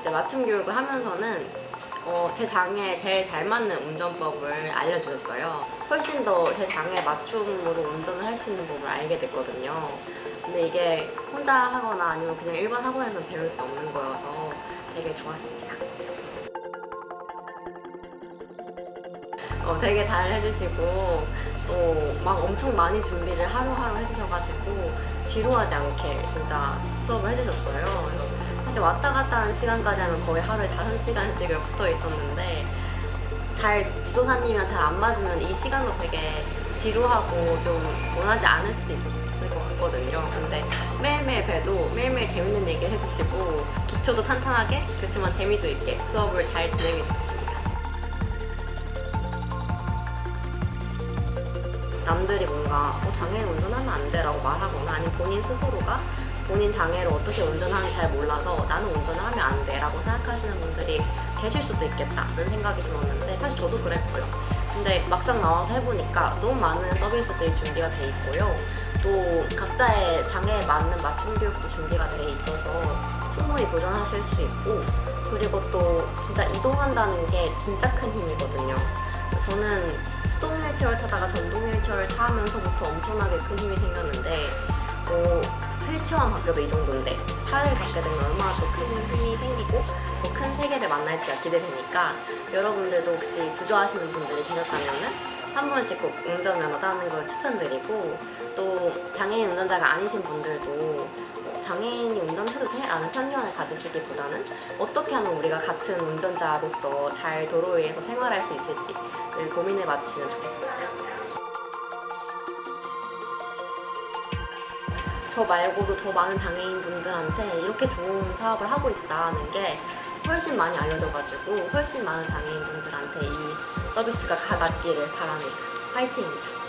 이제 맞춤 교육을 하면서는 어, 제 장애에 제일 잘 맞는 운전법을 알려주셨어요. 훨씬 더 제 장애에 맞춤으로 운전을 할 수 있는 법을 알게 됐거든요. 근데 이게 혼자 하거나 아니면 그냥 일반 학원에서 배울 수 없는 거여서 되게 좋았습니다. 어, 되게 잘 해주시고 또 막 엄청 많이 준비를 하루하루 해주셔가지고 지루하지 않게 진짜 수업을 해주셨어요. 사실 왔다 갔다 하는 시간까지 하면 거의 하루에 5시간씩을 붙어 있었는데 잘 지도사님이랑 잘 안 맞으면 이 시간도 되게 지루하고 좀 원하지 않을 수도 있을 것 같거든요. 근데 매일매일 봬도 매일매일 재밌는 얘기 해주시고 기초도 탄탄하게 그렇지만 재미도 있게 수업을 잘 진행해 주셨습니다. 남들이 뭔가 어, 장애인 운전하면 안 돼라고 말하거나 아니면 본인 스스로가 본인 장애를 어떻게 운전하는지 잘 몰라서 나는 운전을 하면 안 돼 라고 생각하시는 분들이 계실 수도 있겠다는 생각이 들었는데 사실 저도 그랬고요. 근데 막상 나와서 해보니까 너무 많은 서비스들이 준비가 돼 있고요. 또 각자의 장애에 맞는 맞춤 교육도 준비가 돼 있어서 충분히 도전하실 수 있고 그리고 또 진짜 이동한다는 게 진짜 큰 힘이거든요. 저는 수동 휠체어를 타다가 전동 휠체어를 타면서부터 엄청나게 큰 힘이 생겼는데 뭐 휠체어만 바뀌어도 이 정도인데 차를 갖게 되면 얼마나 더 큰 힘이 생기고 더 큰 세계를 만날지가 기대되니까 여러분들도 혹시 주저하시는 분들이 계셨다면은 한 번씩 꼭 운전면허 따는 걸 추천드리고 또 장애인 운전자가 아니신 분들도 뭐 장애인이 운전해도 돼? 라는 편견을 가지시기보다는 어떻게 하면 우리가 같은 운전자로서 잘 도로 위에서 생활할 수 있을지를 고민해 봐 주시면 좋겠습니다. 저 말고도 더 많은 장애인 분들한테 이렇게 좋은 사업을 하고 있다는 게 훨씬 많이 알려져가지고 훨씬 많은 장애인 분들한테 이 서비스가 가닿기를 바랍니다. 화이팅입니다.